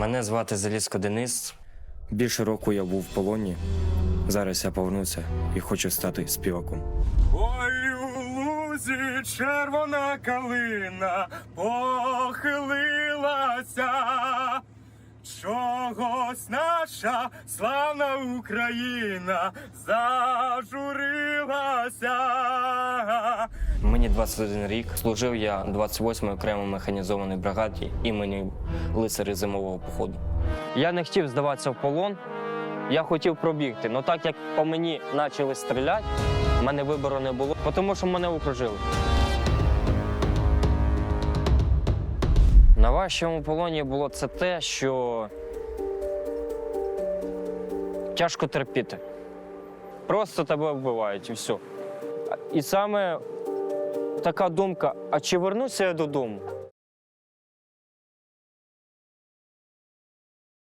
Мене звати Залізко Денис. Більше року я був в полоні. Зараз я повернувся і хочу стати співаком. Ой, у лузі червона калина похилилася. Чогось наша славна Україна зажурилася. Мені 21 рік. Служив я 28-й окремо механізованій бригаді імені лицарі зимового походу. Я не хотів здаватися в полон. Я хотів пробігти. але так як по мені почали стріляти, в мене вибору не було, тому що мене окружили. На вашому полоні було це те, що тяжко терпіти. Просто тебе вбивають і все. І саме така думка: а чи вернуся я додому?